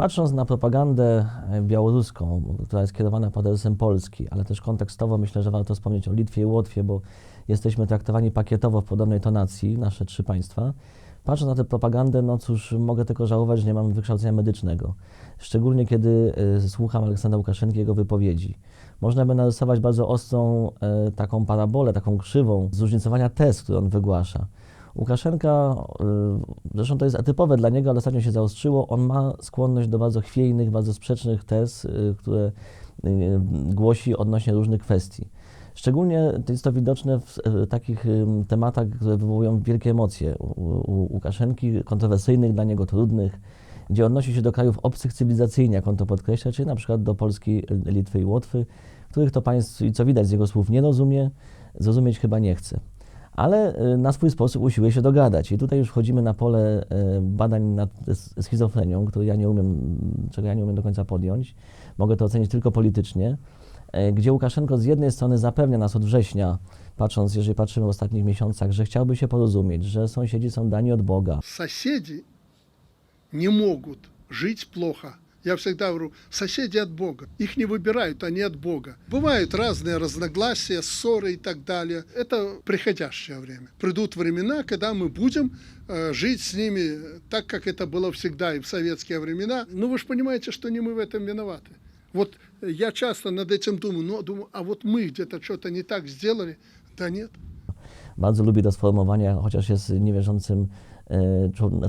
Patrząc na propagandę e, białoruską, która jest kierowana pod adresem Polski, ale też kontekstowo myślę, że warto wspomnieć o Litwie i Łotwie, bo jesteśmy traktowani pakietowo w podobnej tonacji, nasze trzy państwa. Patrząc na tę propagandę, no cóż, mogę tylko żałować, że nie mam wykształcenia medycznego. Szczególnie kiedy e, słucham Aleksandra Łukaszenki, jego wypowiedzi. Można by narysować bardzo ostrą e, taką parabolę, taką krzywą zróżnicowania tez, które on wygłasza. Łukaszenka, y, zresztą to jest atypowe dla niego, ale ostatnio się zaostrzyło, on ma skłonność do bardzo chwiejnych, bardzo sprzecznych tez, y, które y, głosi odnośnie różnych kwestii. Szczególnie jest to widoczne w takich tematach, które wywołują wielkie emocje u, Łukaszenki, kontrowersyjnych dla niego, trudnych, gdzie odnosi się do krajów obcych cywilizacyjnie, jak on to podkreśla, czyli na przykład do Polski, Litwy i Łotwy, których to państw, i co widać z jego słów, nie rozumie, zrozumieć chyba nie chce ale y, na swój sposób usiłuje się dogadać. I tutaj już wchodzimy na pole y, badań nad schizofrenią, które ja nie umiem, czego ja nie umiem do końca podjąć. Mogę to ocenić tylko politycznie, e, gdzie Łukaszenko z jednej strony zapewnia nas od września, patrząc, jeżeli patrzymy w ostatnich miesiącach, że chciałby się porozumieć, że sąsiedzi są dani od Boga. Sąsiedzi nie mogą żyć plocha. Я всегда говорю, соседи от Бога. Их не выбирают, они от Бога. Бывают разные разногласия, ссоры и так далее. Это приходящее время. Придут времена, когда мы будем э, жить с ними так, как это было всегда и в советские времена. Ну, вы же понимаете, что не мы в этом виноваты. Вот я часто над этим думаю, ну, думаю, а вот мы где-то что-то не так сделали. Да нет. bardzo lubi to sformułowanie, chociaż jest niewierzącym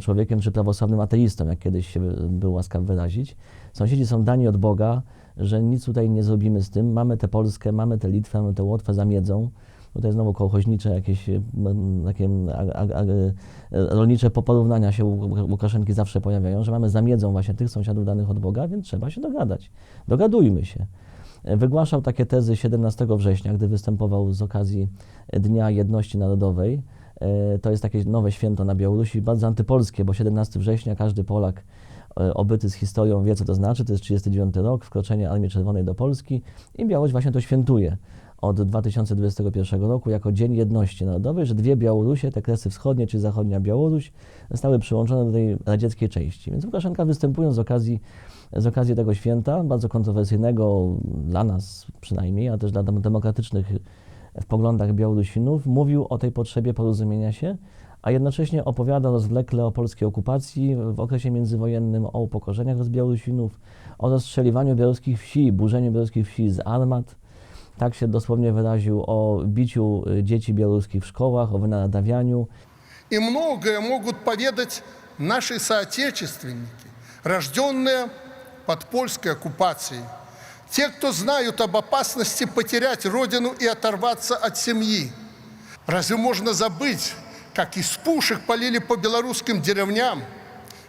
człowiekiem czy prawosławnym ateistą, jak kiedyś się był łaskaw wyrazić. Sąsiedzi są dani od Boga, że nic tutaj nie zrobimy z tym. Mamy tę Polskę, mamy tę Litwę, mamy tę Łotwę za miedzą. Tutaj znowu kołchoźnicze jakieś e, takie m, a, a, a, e, rolnicze porównania się Łukaszenki zawsze pojawiają, że mamy za miedzą właśnie tych sąsiadów danych od Boga, więc trzeba się dogadać. Dogadujmy się. Wygłaszał takie tezy 17 września, gdy występował z okazji Dnia Jedności Narodowej. E, To jest takie nowe święto na Białorusi, bardzo antypolskie, bo 17 września każdy Polak e, obyty z historią wie, co to znaczy. To jest 39 rok, wkroczenie Armii Czerwonej do Polski i Białoruś właśnie to świętuje od 2021 roku jako Dzień Jedności Narodowej, że dwie Białorusie, te kresy wschodnie czy zachodnia Białoruś, zostały przyłączone do tej radzieckiej części. Więc Łukaszenka występując z okazji, z okazji tego święta, bardzo kontrowersyjnego dla nas przynajmniej, a też dla dem- demokratycznych w poglądach Białorusinów, mówił o tej potrzebie porozumienia się, a jednocześnie opowiada rozwlekle o polskiej okupacji w okresie międzywojennym, o upokorzeniach z Białorusinów, o rozstrzeliwaniu białoruskich wsi, burzeniu białoruskich wsi z armat. Tak się dosłownie wyraził o biciu y, dzieci białoruskich w szkołach, o wynadawianiu. И многое могут поведать наши соотечественники, рожденные под польской оккупацией. Те, кто знают об опасности потерять родину и оторваться от семьи. Разве можно забыть, как из пушек полили по белорусским деревням,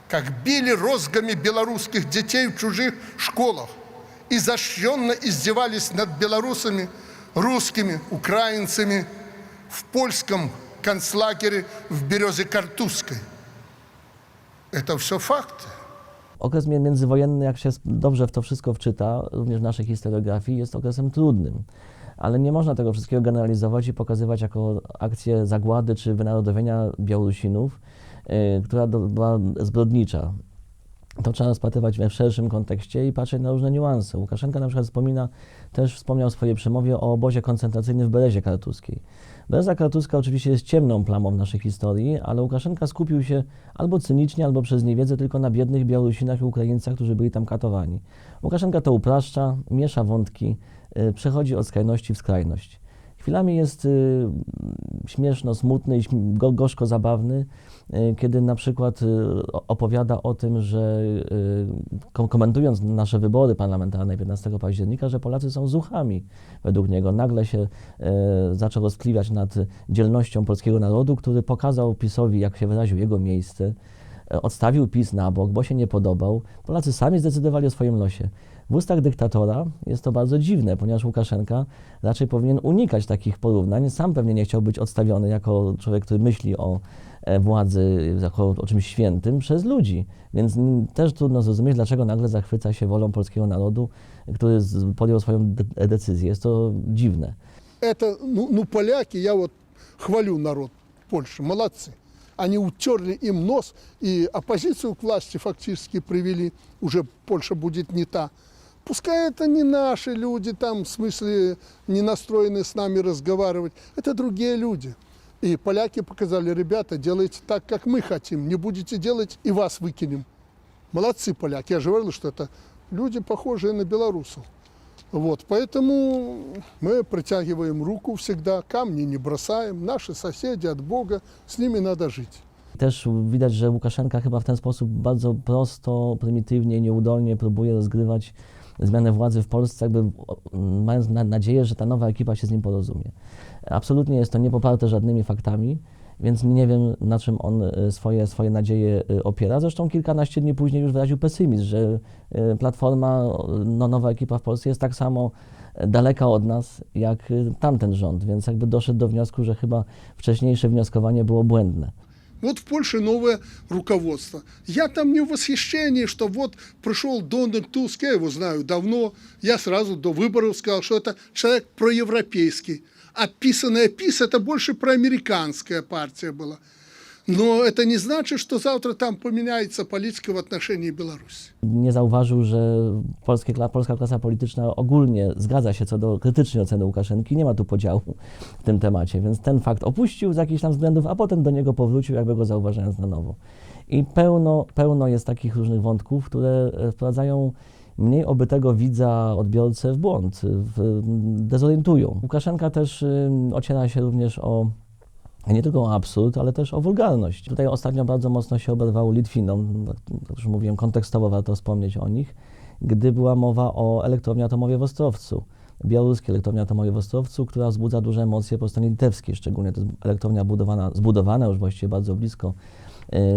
как били розгами белорусских детей в чужих школах, изощренно издевались над белорусами, русскими, украинцами в польском концлагере в Березе Картузской. Это все факты. Okres mię- międzywojenny, jak się dobrze w to wszystko wczyta, również w naszej historiografii, jest okresem trudnym. Ale nie można tego wszystkiego generalizować i pokazywać jako akcję zagłady czy wynarodowienia Białorusinów, y, która była zbrodnicza. To trzeba rozpatrywać w szerszym kontekście i patrzeć na różne niuanse. Łukaszenka na przykład wspomina, też wspomniał w swojej przemowie o obozie koncentracyjnym w Berezie Kartuskiej. Bereza Kartuska oczywiście jest ciemną plamą w naszej historii, ale Łukaszenka skupił się albo cynicznie, albo przez niewiedzę tylko na biednych Białorusinach i Ukraińcach, którzy byli tam katowani. Łukaszenka to upraszcza, miesza wątki, y, przechodzi od skrajności w skrajność. Chwilami jest y, śmieszno, smutny i gorzko zabawny, y, kiedy na przykład y, opowiada o tym, że kom- komentując nasze wybory parlamentarne 15 października, że Polacy są zuchami według niego. Nagle się zaczął rozkliwiać nad dzielnością polskiego narodu, który pokazał PiSowi, jak się wyraził, jego miejsce. Odstawił PiS na bok, bo się nie podobał. Polacy sami zdecydowali o swoim losie. W ustach dyktatora jest to bardzo dziwne, ponieważ Łukaszenka raczej powinien unikać takich porównań. Sam pewnie nie chciał być odstawiony jako człowiek, który myśli o e, władzy jako o czymś świętym przez ludzi. Więc n- też trudno zrozumieć, dlaczego nagle zachwyca się wolą polskiego narodu, który z- podjął swoją de- decyzję. Jest to dziwne. Это, ну, ну, поляки, я вот хвалю народ Польши, молодцы. они утерли им нос и оппозицию к власти фактически привели. Уже Польша будет не та. Пускай это не наши люди, там, в смысле, не настроены с нами разговаривать. Это другие люди. И поляки показали, ребята, делайте так, как мы хотим. Не будете делать, и вас выкинем. Молодцы поляки. Я же говорил, что это люди, похожие на белорусов. Вот, поэтому мы протягиваем руку всегда, камни не бросаем. Наши соседи от Бога, с ними надо жить. Też widać, że Łukaszenka chyba w ten sposób bardzo prosto, prymitywnie, nieudolnie próbuje rozgrywać zmianę władzy w Polsce, jakby mając na, nadzieję, że ta nowa ekipa się z nim porozumie. Absolutnie jest to nie poparte żadnymi faktami, więc nie wiem, na czym on e, swoje, swoje nadzieje e, opiera. Zresztą kilkanaście dni później już wyraził pesymizm, że e, Platforma, no, nowa ekipa w Polsce jest tak samo daleka od nas, jak tamten rząd, więc jakby doszedł do wniosku, że chyba wcześniejsze wnioskowanie było błędne. Вот в Польше новое руководство. Я там не в восхищении, что вот пришел Дональд Туск, я его знаю давно, я сразу до выборов сказал, что это человек проевропейский. А писанная ПИС это больше проамериканская партия была. Но это не значит, что завтра там поменяется политика в отношении Беларуси. Nie zauważył, że polskie, kla- polska klasa polityczna ogólnie zgadza się co do krytycznej oceny Łukaszenki. Nie ma tu podziału w tym temacie, więc ten fakt opuścił z jakichś tam względów, a potem do niego powrócił, jakby go zauważając na nowo. I pełno, pełno jest takich różnych wątków, które e, wprowadzają mniej obytego widza, odbiorcę w błąd, w, dezorientują. Łukaszenka też y, ociera się również o nie tylko o absurd, ale też o wulgarność. Tutaj ostatnio bardzo mocno się oberwał Litwinom, jak już mówiłem, kontekstowo warto wspomnieć o nich, gdy była mowa o elektrowni atomowej w Ostrowcu, białoruskiej elektrowni atomowej w Ostrowcu, która wzbudza duże emocje po stronie litewskiej, szczególnie to jest elektrownia budowana, zbudowana już właściwie bardzo blisko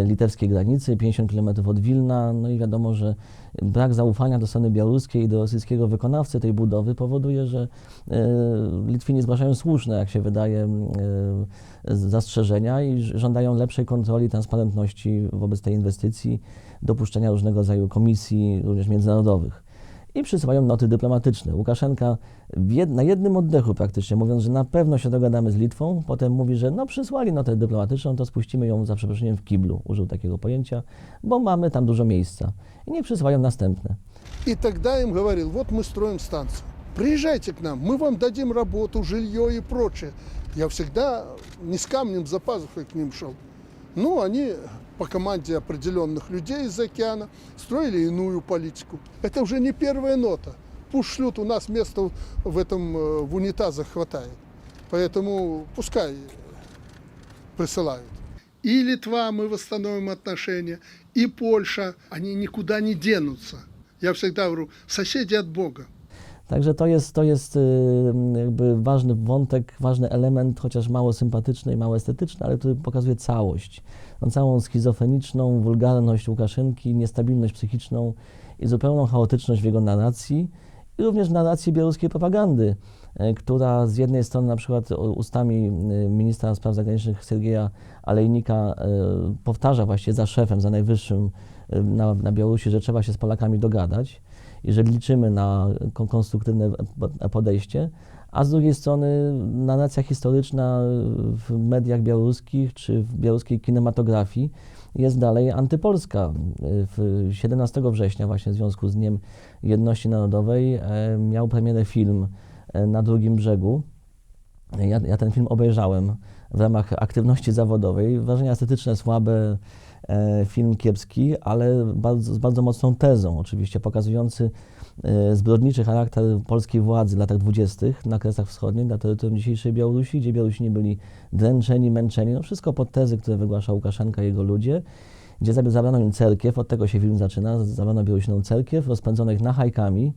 litewskiej granicy, 50 km od Wilna, no i wiadomo, że brak zaufania do strony białoruskiej i do rosyjskiego wykonawcy tej budowy powoduje, że e, Litwini zgłaszają słuszne, jak się wydaje, e, zastrzeżenia i żądają lepszej kontroli, transparentności wobec tej inwestycji, dopuszczenia różnego rodzaju komisji, również międzynarodowych I przysyłają noty dyplomatyczne. Łukaszenka w jed, na jednym oddechu praktycznie, mówiąc, że na pewno się dogadamy z Litwą, potem mówi, że no przysłali notę dyplomatyczną, to spuścimy ją za przeproszeniem w kiblu, użył takiego pojęcia, bo mamy tam dużo miejsca. I nie przysyłają następne. И тогда им говорил, вот мы строим станцию, приезжайте к нам, мы вам дадим работу, жилье и прочее. Я всегда не с камнем за пазухой к ним шел. Ну, они по команде определенных людей из океана строили иную политику. Это уже не первая нота. Пусть шлют, у нас места в этом, э, в унитазах хватает. Поэтому пускай присылают. И Литва, мы восстановим отношения, и Польша, они никуда не денутся. Я всегда говорю, соседи от Бога. Także to jest, to jest y, jakby ważny wątek, ważny element, chociaż mało sympatyczny i mało estetyczny, ale który pokazuje całość. No, całą schizofreniczną wulgarność Łukaszenki, niestabilność psychiczną i zupełną chaotyczność w jego narracji i również narracji białoruskiej propagandy, e, która z jednej strony na przykład ustami y, ministra spraw zagranicznych Sergieja Alejnika e, powtarza właściwie za szefem, za najwyższym y, na, na Białorusi, że trzeba się z Polakami dogadać i że liczymy na kon- konstruktywne po- podejście, a z drugiej strony narracja historyczna w mediach białoruskich czy w białoruskiej kinematografii jest dalej antypolska. W 17 września właśnie w związku z Dniem Jedności Narodowej e, miał premierę film e, na drugim brzegu. Ja, ja ten film obejrzałem w ramach aktywności zawodowej. Wrażenia estetyczne słabe, film kiepski, ale bardzo, z bardzo mocną tezą, oczywiście pokazujący e, zbrodniczy charakter polskiej władzy w latach dwudziestych na Kresach Wschodnich, na terytorium dzisiejszej Białorusi, gdzie Białorusini byli dręczeni, męczeni, no wszystko pod tezy, które wygłasza Łukaszenka i jego ludzie, gdzie zabrano im cerkiew, od tego się film zaczyna, zabrano Białorusinom cerkiew, rozpędzono ich nachajkami,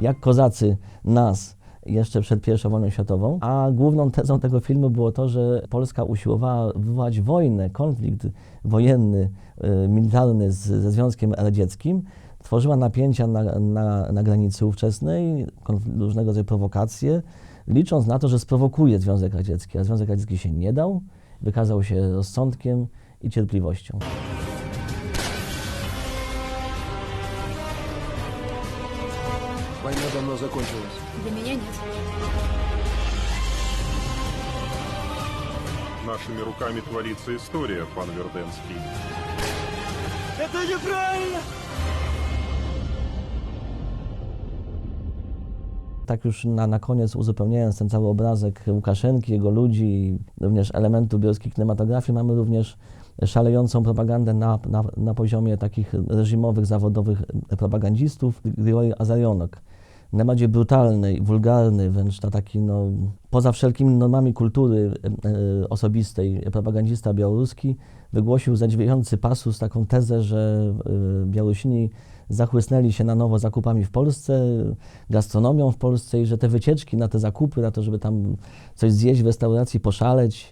jak kozacy nas jeszcze przed I wojną światową, a główną tezą tego filmu było to, że Polska usiłowała wywołać wojnę, konflikt wojenny, y, militarny z, ze Związkiem Radzieckim, tworzyła napięcia na, na, na granicy ówczesnej, różnego rodzaju prowokacje, licząc na to, że sprowokuje Związek Radziecki, a Związek Radziecki się nie dał, wykazał się rozsądkiem i cierpliwością. Война давно закончилась. Для меня нет. нашими руками творится история, пан Верденский. Это неправильно! Tak już na, na koniec uzupełniając ten cały obrazek Łukaszenki, jego ludzi i również elementów białoruskiej kinematografii, mamy również szalejącą propagandę na, na, na poziomie takich reżimowych, zawodowych propagandzistów. Grigori Azarionok, najbardziej brutalny, wulgarny, wręcz na taki no, poza wszelkimi normami kultury e, osobistej propagandzista białoruski wygłosił zadziwiający pasus, taką tezę, że e, Białorusini zachłysnęli się na nowo zakupami w Polsce, gastronomią w Polsce i że te wycieczki na te zakupy, na to, żeby tam coś zjeść w restauracji, poszaleć, e,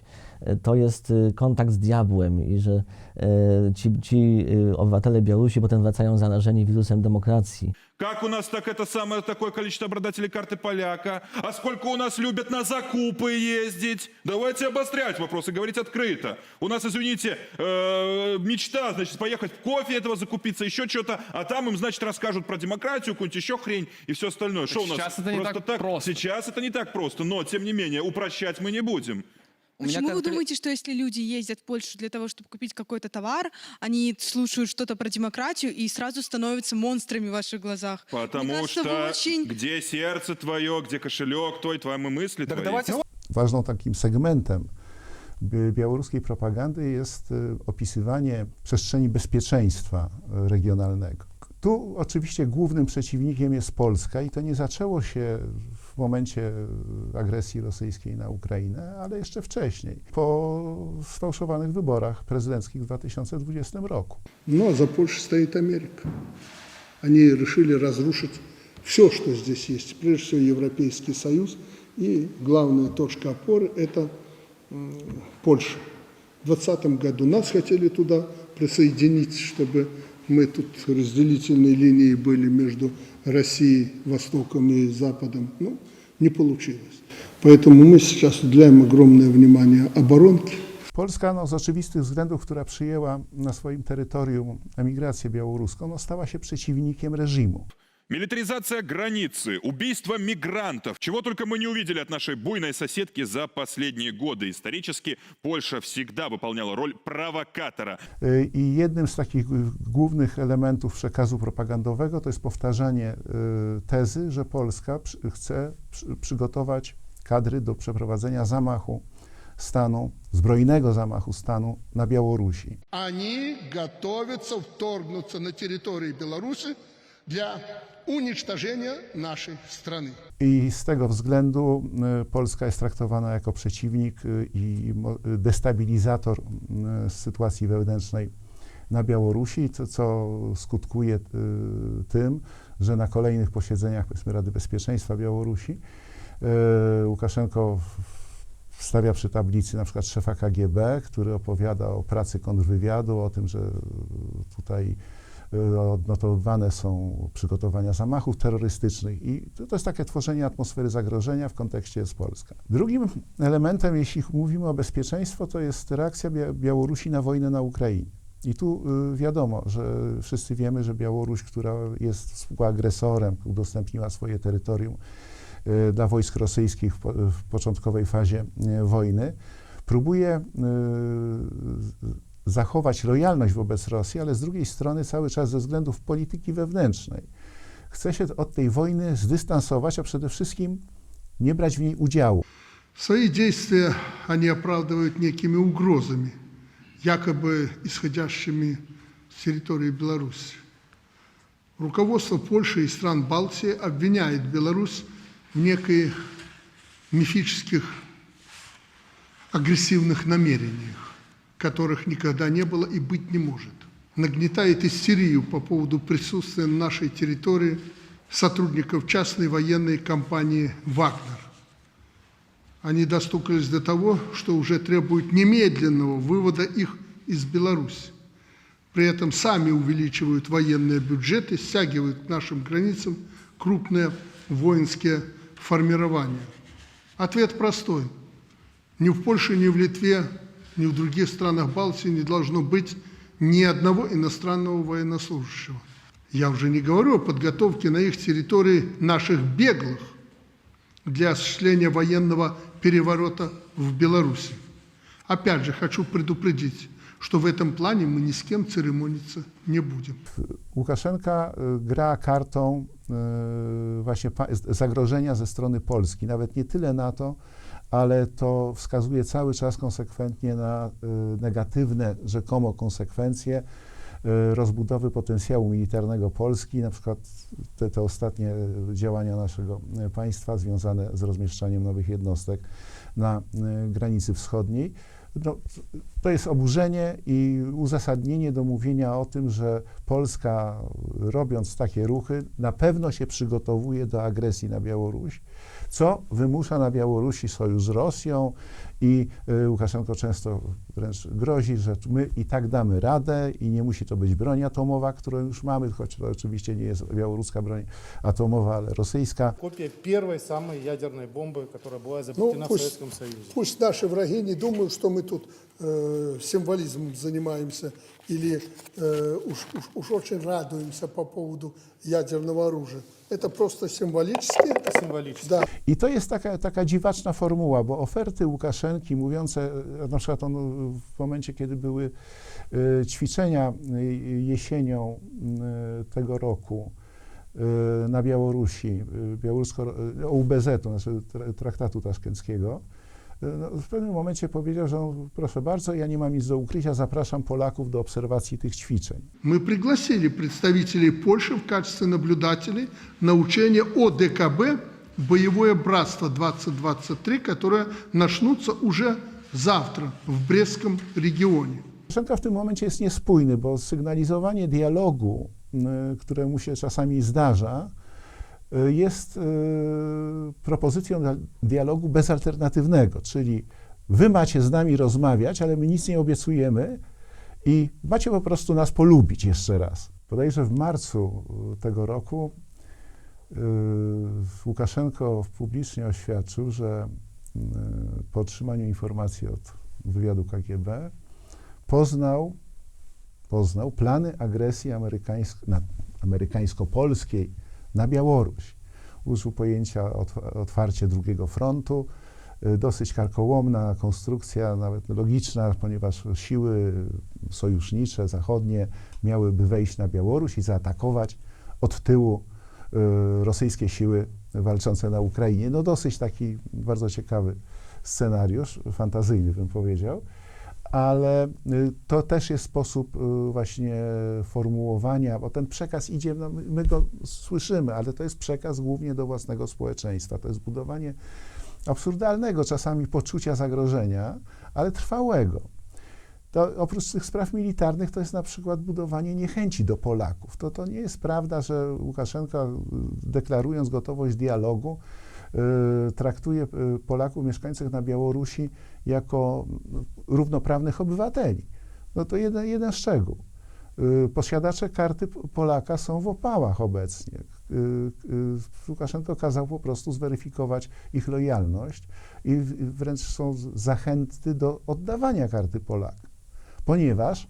to jest e, kontakt z diabłem i że e, ci, ci e, obywatele Białorusi potem wracają zarażeni wirusem demokracji. Как у нас так это самое такое количество обладателей карты поляка? А сколько у нас любят на закупы ездить? Давайте обострять вопрос и говорить открыто. У нас, извините, э, мечта, значит, поехать кофе этого закупиться, еще что-то, а там им, значит, расскажут про демократию, какую-нибудь еще хрень и все остальное. Что у нас? сейчас это не просто так просто. Сейчас это не так просто, но, тем не менее, упрощать мы не будем. У меня Почему вы конкрет- думаете, что если люди ездят в Польшу для того, чтобы купить какой-то товар, они слушают что-то про демократию и сразу становятся монстрами в ваших глазах? Мне Потому кажется, вы что очень... где сердце твое, где кошелек твой, твои мысли Так твои. давайте ważną takim segmentem bi- białoruskiej propagandy jest y, opisywanie przestrzeni bezpieczeństwa y, regionalnego. Tu oczywiście głównym przeciwnikiem jest Polska i to nie zaczęło się w momencie y, agresji rosyjskiej na Ukrainę, ale jeszcze wcześniej, po sfałszowanych wyborach prezydenckich w 2020 roku. Но за Польшей стоит Америка. Они решили разрушить все, что здесь есть. Прежде всего Европейский Союз. И главная точка опоры – это Польша. В 2020 году нас хотели туда присоединить, чтобы мы тут разделительной линией были между Россией, Востоком и Западом. Ну, не получилось. Поэтому мы сейчас уделяем огромное внимание оборонке. Polska no, z oczywistych względów, która przyjęła na swoim terytorium emigrację białoruską, no, stała się przeciwnikiem reżimu. Милитаризация границы, убийство мигрантов. Чего только мы не увидели от нашей буйной соседки за последние годы. Исторически Польша всегда выполняла роль провокатора. I jednym z takich y, głównych elementów przekazu propagandowego to jest powtarzanie y, tezy, że Polska przy- chce przy- przygotować kadry do przeprowadzenia zamachu stanu, zbrojnego zamachu stanu na Białorusi. Они готовятся вторгнуться на территорию Беларуси для уничтожения нашей страны. I z tego względu y, Polska jest traktowana jako przeciwnik y, i mo- y, destabilizator y, sytuacji wewnętrznej na Białorusi, co, co skutkuje y, tym, że na kolejnych posiedzeniach powiedzmy Rady Bezpieczeństwa Białorusi y, Łukaszenko w- wstawia przy tablicy na przykład szefa KGB, który opowiada o pracy kontrwywiadu, o tym, że tutaj y, odnotowywane są przygotowania zamachów terrorystycznych i to, to jest takie tworzenie atmosfery zagrożenia w kontekście z Polska. Drugim elementem, jeśli mówimy o bezpieczeństwo, to jest reakcja Bia- Białorusi na wojnę na Ukrainie. I tu y, wiadomo, że wszyscy wiemy, że Białoruś, która jest współagresorem, udostępniła swoje terytorium y, dla wojsk rosyjskich w, po, w początkowej fazie y, wojny, próbuje zachować lojalność wobec Rosji, ale z drugiej strony cały czas ze względów polityki wewnętrznej chce się od tej wojny zdystansować, a przede wszystkim nie brać w niej udziału. Свои действия они оправдывают некими угрозами, якобы исходящими с территории Беларуси. Руководство Польши и стран Балтии обвиняет Беларусь в неких мифических агрессивных намерениях, Которых никогда не было и быть не может. Нагнетает истерию по поводу присутствия на нашей территории сотрудников частной военной компании «Вагнер». Они достукались до того, что уже требуют немедленного вывода их из Беларуси. При этом сами увеличивают военные бюджеты, стягивают к нашим границам крупные воинские формирования. Ответ простой. Ни в Польше, ни в Литве, ни в других странах Балтии не должно быть ни одного иностранного военнослужащего. Я уже не говорю о подготовке на их территории наших беглых для осуществления военного переворота в Беларуси. Опять же, хочу предупредить, что в этом плане мы ни с кем церемониться не будем. Łukaszenka y, gra kartą y, właśnie zagrożenia ze strony Polski. Nawet nie tyle NATO, ale to wskazuje cały czas konsekwentnie na y, negatywne rzekomo konsekwencje y, rozbudowy potencjału militarnego Polski, na przykład te, te ostatnie działania naszego y, państwa związane z rozmieszczaniem nowych jednostek na y, granicy wschodniej. No, to jest oburzenie i uzasadnienie do mówienia o tym, że Polska, robiąc takie ruchy, na pewno się przygotowuje do agresji na Białoruś, co wymusza na Białorusi sojusz z Rosją i y, Łukaszenko często wręcz grozi, że my i tak damy radę i nie musi to być broń atomowa, którą już mamy, choć to oczywiście nie jest białoruska broń atomowa, ale rosyjska. Копия первой самой ядерной бомбы, которая была изобретена в пусть- Советском Союзе. Пусть наши враги не думают, что мы тут э, символизмом занимаемся или э, уж, уж- уж очень радуемся по поводу ядерного оружия. Это просто символически. Это символически. Да. I to jest taka, taka dziwaczna formuła, bo oferty Łukaszenki mówiące, e, na przykład on e, w momencie, kiedy były e, ćwiczenia e, jesienią e, tego roku e, na Białorusi, e, białorusko, e, OUBZ, to znaczy tra- traktatu taszkenckiego, e, no, w pewnym momencie powiedział, że on, proszę bardzo, ja nie mam nic do ukrycia, zapraszam Polaków do obserwacji tych ćwiczeń. Мы пригласили представителей Польши в качестве наблюдателей на учение ОДКБ «Боевое братство 2023», которое начнутся уже завтра в Брестском регионе. Łukaszenka w tym momencie jest niespójny, bo sygnalizowanie dialogu, y, któremu się czasami zdarza, y, jest y, propozycją dia- dialogu bezalternatywnego, czyli wy macie z nami rozmawiać, ale my nic nie obiecujemy i macie po prostu nas polubić jeszcze raz. Bodajże w marcu y, tego roku y, Łukaszenko publicznie oświadczył, że y, po otrzymaniu informacji od wywiadu KGB poznał, poznał plany agresji amerykańsko-polskiej na Białoruś. Użył pojęcia otw- otwarcie drugiego frontu. Y, Dosyć karkołomna konstrukcja, nawet logiczna, ponieważ siły sojusznicze, zachodnie miałyby wejść na Białoruś i zaatakować od tyłu y, rosyjskie siły walczące na Ukrainie. No dosyć taki bardzo ciekawy scenariusz, fantazyjny bym powiedział ale y, to też jest sposób y, właśnie formułowania, bo ten przekaz idzie, no my go słyszymy, ale to jest przekaz głównie do własnego społeczeństwa. To jest budowanie absurdalnego czasami poczucia zagrożenia, ale trwałego. To oprócz tych spraw militarnych to jest na przykład budowanie niechęci do Polaków. To, to nie jest prawda, że Łukaszenka y, deklarując gotowość dialogu, traktuje y, Polaków mieszkających na Białorusi jako no, równoprawnych obywateli. No to jeden, jeden szczegół. Y, Posiadacze karty Polaka są w opałach obecnie. Y, y, Łukaszenko kazał po prostu zweryfikować ich lojalność i wręcz są zachęty do oddawania karty Polaka. Ponieważ,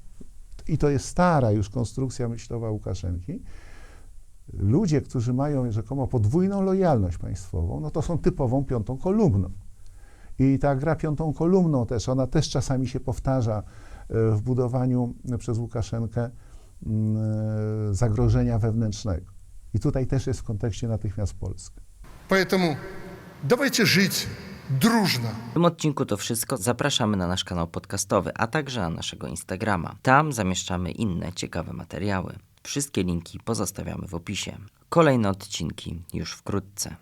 i to jest stara już konstrukcja myślowa Łukaszenki, ludzie, którzy mają rzekomo podwójną lojalność państwową, no to są typową piątą kolumną. I ta gra piątą kolumną też, ona też czasami się powtarza e, w budowaniu przez Łukaszenkę mm, e, zagrożenia wewnętrznego. I tutaj też jest w kontekście natychmiast Polska. Поэтому давайте жить дружно. W tym odcinku to wszystko. Zapraszamy na nasz kanał podcastowy, a także na naszego Instagrama. Tam zamieszczamy inne ciekawe materiały. Wszystkie linki pozostawiamy w opisie. Kolejne odcinki już wkrótce.